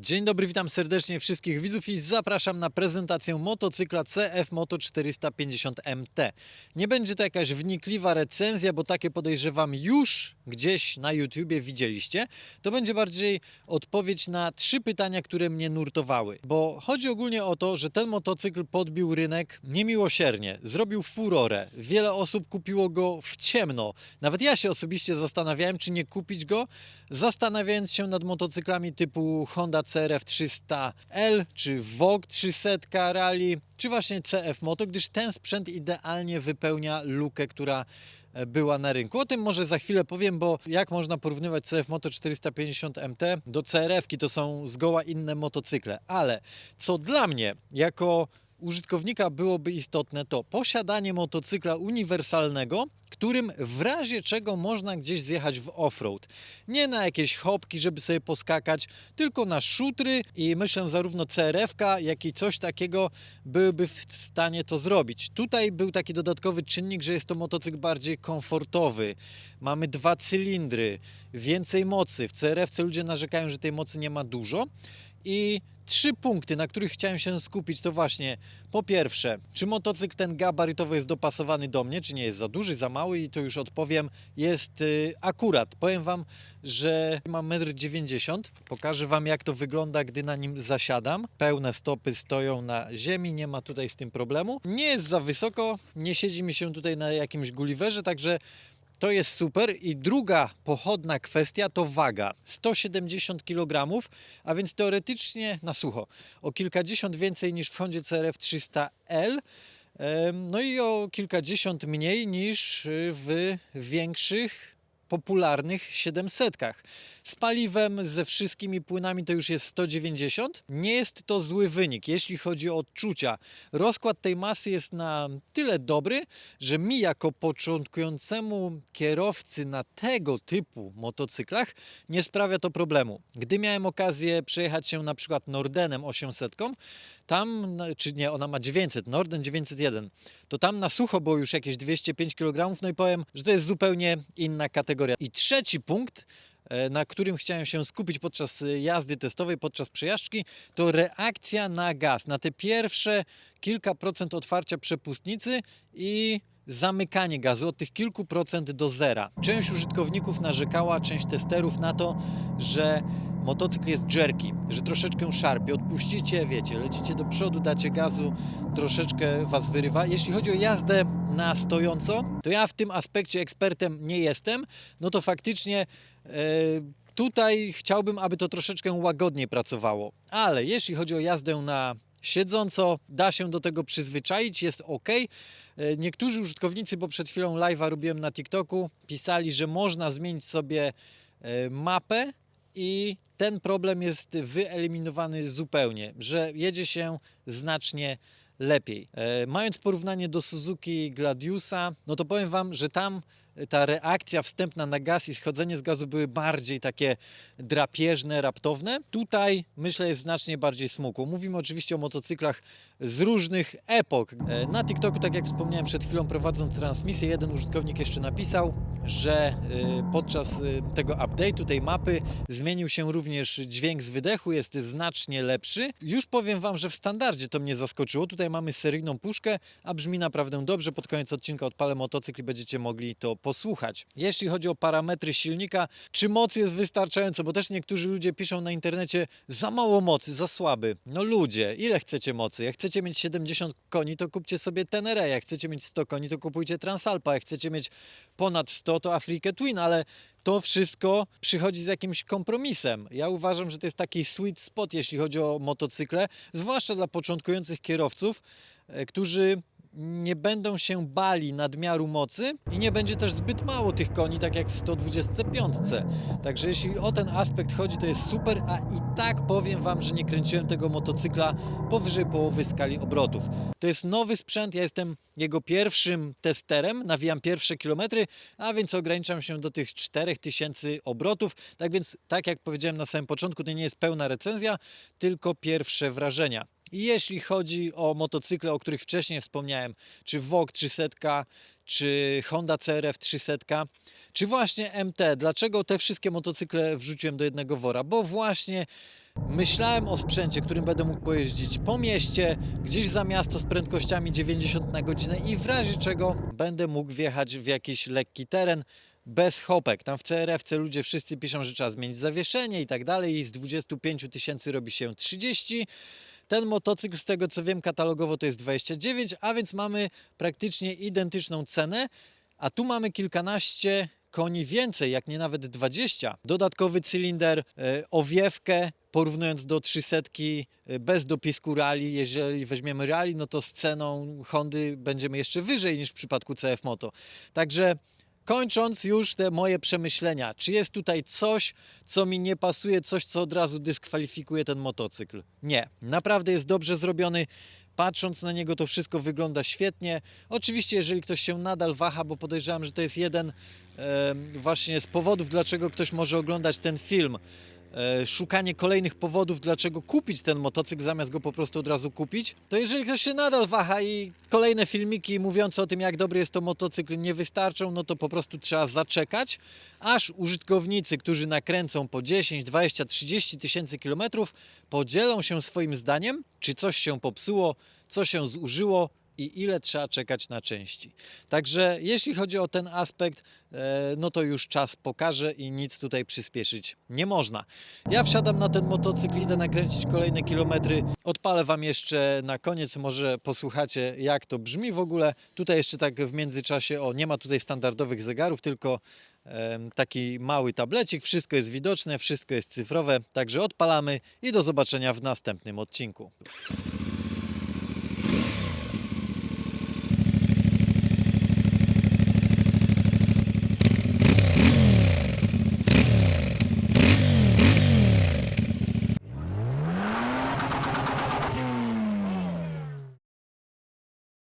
Dzień dobry, witam serdecznie wszystkich widzów i zapraszam na prezentację motocykla CF Moto 450 MT. Nie będzie to jakaś wnikliwa recenzja, bo takie podejrzewam już gdzieś na YouTubie widzieliście. To będzie bardziej odpowiedź na trzy pytania, które mnie nurtowały. Bo chodzi ogólnie o to, że ten motocykl podbił rynek niemiłosiernie, zrobił furorę. Wiele osób kupiło go w ciemno. Nawet ja się osobiście zastanawiałem, czy nie kupić go, zastanawiając się nad motocyklami typu Honda CRF 300L, czy Vogue 300 Rally, czy właśnie CF Moto, gdyż ten sprzęt idealnie wypełnia lukę, która e, była na rynku. O tym może za chwilę powiem, bo jak można porównywać CF Moto 450 MT do CRF-ki, to są zgoła inne motocykle, ale co dla mnie jako użytkownika byłoby istotne, to posiadanie motocykla uniwersalnego, którym w razie czego można gdzieś zjechać w offroad. Nie na jakieś hopki, żeby sobie poskakać, tylko na szutry i myślę zarówno CRF-ka, jak i coś takiego byłyby w stanie to zrobić. Tutaj był taki dodatkowy czynnik, że jest to motocykl bardziej komfortowy. Mamy dwa cylindry, więcej mocy. W CRF-ce ludzie narzekają, że tej mocy nie ma dużo. I trzy punkty, na których chciałem się skupić, to właśnie po pierwsze, czy motocykl ten gabarytowo jest dopasowany do mnie, czy nie jest za duży, za mały i to już odpowiem, jest y, akurat. Powiem Wam, że mam 1,90 m. Pokażę Wam, jak to wygląda, gdy na nim zasiadam. Pełne stopy stoją na ziemi, nie ma tutaj z tym problemu. Nie jest za wysoko, nie siedzi mi się tutaj na jakimś gulliverze, także to jest super. I druga pochodna kwestia to waga. 170 kg, a więc teoretycznie na sucho o kilkadziesiąt więcej niż w Hondzie CRF 300L. em, No i o kilkadziesiąt mniej niż w większych, popularnych 700. Z paliwem, ze wszystkimi płynami to już jest 190. Nie jest to zły wynik, jeśli chodzi o odczucia. Rozkład tej masy jest na tyle dobry, że mi jako początkującemu kierowcy na tego typu motocyklach nie sprawia to problemu. Gdy miałem okazję przejechać się na przykład Nordenem 800, tam, czy nie, ona ma 900, Norden 901, to tam na sucho było już jakieś 205 kg, no i powiem, że to jest zupełnie inna kategoria. I trzeci punkt, e, na którym chciałem się skupić podczas e, jazdy testowej, podczas przejażdżki, to reakcja na gaz, na te pierwsze kilka procent otwarcia przepustnicy i zamykanie gazu od tych kilku procent do zera. Część użytkowników narzekała, część testerów na to, że motocykl jest jerky, że troszeczkę szarpie. Odpuścicie, wiecie, lecicie do przodu, dacie gazu, troszeczkę was wyrywa. Jeśli chodzi o jazdę na stojąco, to ja w tym aspekcie ekspertem nie jestem. No to faktycznie e, tutaj chciałbym, aby to troszeczkę łagodniej pracowało. Ale jeśli chodzi o jazdę na siedząco, da się do tego przyzwyczaić, jest ok. Niektórzy użytkownicy, bo przed chwilą live'a robiłem na TikToku, pisali, że można zmienić sobie e, mapę i ten problem jest wyeliminowany zupełnie, że jedzie się znacznie lepiej. E, mając porównanie do Suzuki Gladiusa, no to powiem Wam, że tam ta reakcja wstępna na gaz i schodzenie z gazu były bardziej takie drapieżne, raptowne. Tutaj myślę jest znacznie bardziej smuku. Mówimy oczywiście o motocyklach z różnych epok. E, Na TikToku, tak jak wspomniałem przed chwilą prowadząc transmisję, jeden użytkownik jeszcze napisał, że e, podczas e, tego update'u tej mapy zmienił się również dźwięk z wydechu, jest znacznie lepszy. Już powiem Wam, że w standardzie to mnie zaskoczyło. Tutaj mamy seryjną puszkę, a brzmi naprawdę dobrze. Pod koniec odcinka odpalę motocykl i będziecie mogli to posłuchać. Jeśli chodzi o parametry silnika, czy moc jest wystarczająco, bo też niektórzy ludzie piszą na internecie za mało mocy, za słaby. No ludzie, ile chcecie mocy? Jak chcecie mieć 70 koni, to kupcie sobie Teneré. Jak chcecie mieć 100 koni, to kupujcie Transalpa. Jak chcecie mieć ponad 100, to Afrikę Twin, ale to wszystko przychodzi z jakimś kompromisem. Ja uważam, że to jest taki sweet spot, jeśli chodzi o motocykle, zwłaszcza dla początkujących kierowców, e, którzy nie będą się bali nadmiaru mocy i nie będzie też zbyt mało tych koni, tak jak w 125. Także jeśli o ten aspekt chodzi, to jest super, a i tak powiem Wam, że nie kręciłem tego motocykla powyżej połowy skali obrotów. To jest nowy sprzęt, ja jestem jego pierwszym testerem, nawijam pierwsze kilometry, a więc ograniczam się do tych 4000 obrotów. Tak więc, tak jak powiedziałem na samym początku, to nie jest pełna recenzja, tylko pierwsze wrażenia. I jeśli chodzi o motocykle, o których wcześniej wspomniałem, czy Vogue 300, czy Honda CRF 300, czy właśnie MT, dlaczego te wszystkie motocykle wrzuciłem do jednego wora? Bo właśnie Myślałem o sprzęcie, którym będę mógł pojeździć po mieście, gdzieś za miasto z prędkościami 90 na godzinę i w razie czego będę mógł wjechać w jakiś lekki teren bez hopek. Tam w CRF-ce ludzie wszyscy piszą, że trzeba zmienić zawieszenie i tak dalej i z 25 tysięcy robi się 30. Ten motocykl, z tego co wiem, katalogowo to jest 29, a więc mamy praktycznie identyczną cenę, a tu mamy kilkanaście koni więcej, jak nie nawet 20. Dodatkowy cylinder, e, owiewkę, porównując do 300 e, bez dopisku rally. Jeżeli weźmiemy rally, no to z ceną Hondy będziemy jeszcze wyżej niż w przypadku CF Moto. Także Kończąc już te moje przemyślenia, czy jest tutaj coś, co mi nie pasuje, coś, co od razu dyskwalifikuje ten motocykl? Nie, naprawdę jest dobrze zrobiony. Patrząc na niego, to wszystko wygląda świetnie. Oczywiście, jeżeli ktoś się nadal waha, bo podejrzewam, że to jest jeden e, właśnie z powodów, dlaczego ktoś może oglądać ten film. E, szukanie kolejnych powodów, dlaczego kupić ten motocykl, zamiast go po prostu od razu kupić, to jeżeli ktoś się nadal waha i kolejne filmiki mówiące o tym, jak dobry jest to motocykl, nie wystarczą, no to po prostu trzeba zaczekać, aż użytkownicy, którzy nakręcą po 10, 20, 30 tysięcy kilometrów, podzielą się swoim zdaniem, czy coś się popsuło, co się zużyło i ile trzeba czekać na części. Także jeśli chodzi o ten aspekt, e, no to już czas pokaże i nic tutaj przyspieszyć nie można. Ja wsiadam na ten motocykl, idę nakręcić kolejne kilometry. Odpalę Wam jeszcze na koniec, może posłuchacie jak to brzmi w ogóle. Tutaj jeszcze tak w międzyczasie, o nie ma tutaj standardowych zegarów, tylko taki mały tablecik, wszystko jest widoczne, wszystko jest cyfrowe, także odpalamy i do zobaczenia w następnym odcinku.